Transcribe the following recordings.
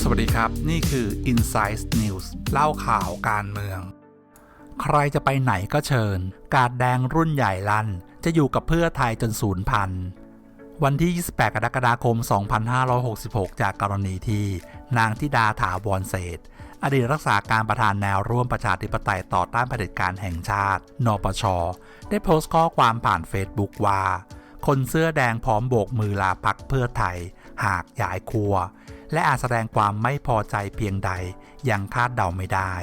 สวัสดีครับ นี่คือ Insight News เล่าข่าวการเมือง ใครจะไปไหนก็เชิญ กาดแดงรุ่นใหญ่ลัน จะอยู่กับเพื่อไทยจนศูนย์พันวันที่ 28 กรกฎาคม 2566 จากกรณีที่นางธิดาถาวรเศษ อดีตรักษาการประธานแนวร่วมประชาธิปไตยต่อต้านเผด็จการแห่งชาติ นปช ได้โพสต์ข้อความผ่านเฟซบุ๊กว่า คนเสื้อแดงพร้อมโบกมือลาพักเพื่อไทย หากย้ายครัว และอาจแสดงความไม่พอใจเพียงใดยังคาดเดาไม่ได้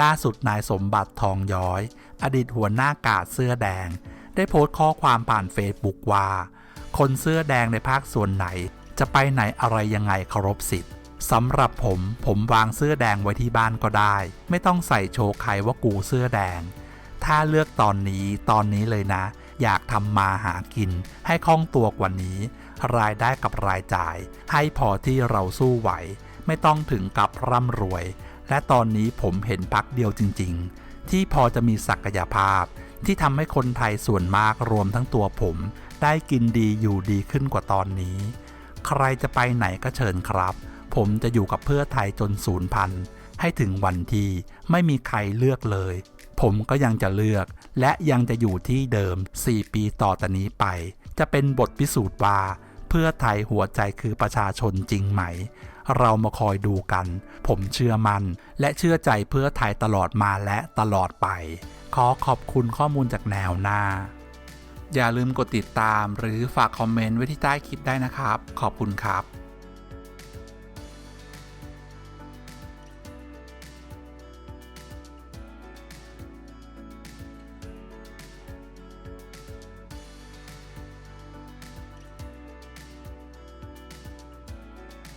ล่าสุดนายสมบัติทองย้อย อดีตหัวหน้ากาดเสื้อแดง ได้โพสต์ข้อความผ่านเฟซบุ๊กว่า คนเสื้อแดงในภาคส่วนไหน จะไปไหนอะไรยังไงเคารพสิทธิ์สำหรับผมผมวางเสื้อแดงไว้ที่บ้านก็ได้ ไม่ต้องใส่โชว์ใครว่ากูเสื้อแดง ถ้าเลือกตอนนี้ตอนนี้เลยนะ อยากทำมาหากิน ให้คล่องตัวกว่านี้ รายได้กับรายจ่าย ให้พอที่เราสู้ไหว ไม่ต้องถึงกับร่ำรวย และตอนนี้ผมเห็นพักเดียวจริง ๆ ที่พอจะมีศักยภาพ ที่ทำให้คนไทยส่วนมากรวมทั้งตัวผม ได้กินดีอยู่ดีขึ้นกว่าตอนนี้ ใครจะไปไหนก็เชิญครับ ผมจะอยู่กับเพื่อไทยจนศูนย์พันให้ถึงวันที่ไม่มีใครเลือกเลย ผมก็ยังจะเลือก และยังจะอยู่ที่เดิม 4 ปีต่อแต่นี้ไป จะเป็นบทพิสูจน์ว่า เพื่อไทยหัวใจคือประชาชนจริงไหม เรามาคอยดูกัน ผมเชื่อมัน่นและเชื่อใจเพื่อไทยตลอดมาและตลอดไป ขอขอบคุณข้อมูลจากแนวหน้า อย่าลืมกดติดตามหรือฝากคอมเมนต์ไว้ที่ใต้คลิปได้นะครับ ขอบคุณครับ